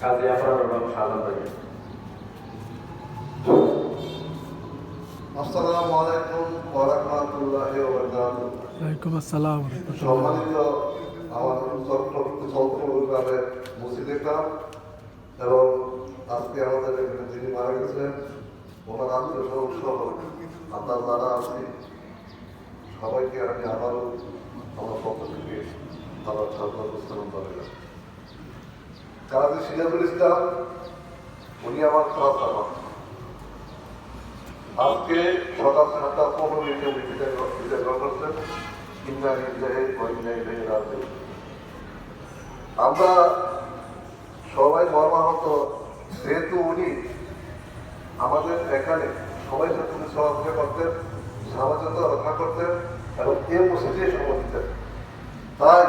কাজে আপনার নাম সালাম থাকে আসসালামু আলাইকুম ওয়া রাহমাতুল্লাহি ওয়া বারাকাতুহু ওয়ালাইকুম আসসালাম সম্মানিত আমার চলপুর মসজিদে কাম এবং আজকে আমাদের যিনি মারা গেছেন ওনার আত্মীয় স্বজন সহ আমরা যারা আছি সবাইকে আমি আবারও আমার পক্ষ থেকে আবার সাধারণ করে কাজী সিরাজুল ইসলাম উনি আমার ক্লাস আমার আজকে সকাল সাতটা পনেরো মিনিটে উনি বিদায় বিদায় গ্রহণ করছেন ইন্না ইল্লাহি ওয়া ইন্না ইলাইহি আমরা সবাই মর্মাহত, যেহেতু উনি আমাদের এখানে সবাই সাথে চলাফেরা করতেন সামাজিকতা রক্ষা করতেন এবং এ মসজিদে সময় দিতেন তাই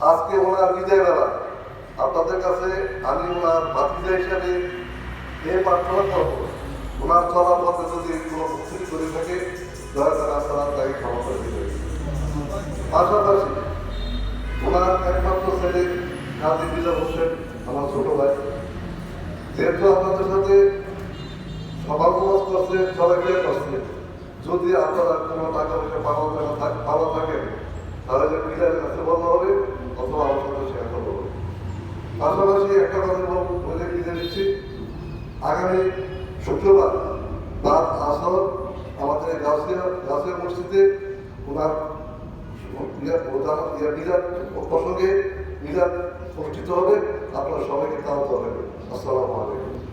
আজকে ওনার বিজয় বেলা আপনাদের কাছে আমি ওনার ভাতিজা হিসাবে এ প্রার্থনা করব। ওনার চলার পথে যদি কোনো ভুল করে থাকে, দয়া করে আপনারা তাই ক্ষমা করে দিবেন। পাশাপাশি ওনার একমাত্র ছেলে কাজী বিজয় হোসেন, আমার ছোট ভাই। যেহেতু আপনাদের সাথে সবার করছে সবাইকে করছে, যদি আপনারা কোনো টাকা পয়সা পাওয়া থাক- পাওয়া থাকে তাহলে বিজয়ের কাছে বলা হবে অথবা আমার সাথে শেয়ার করব পাশাপাশি একটা কথা বল- দিতে দিচ্ছি আগামী শুক্রবার রাত আসর আমাদের গাছিয়া গাছিয়া মসজিদে ওনার মিলাদ প্রসঙ্গে মিলাদ অনুষ্ঠিত হবে। আপনার সবাইকে তাও করবেন আসসালামু আলাইকুম।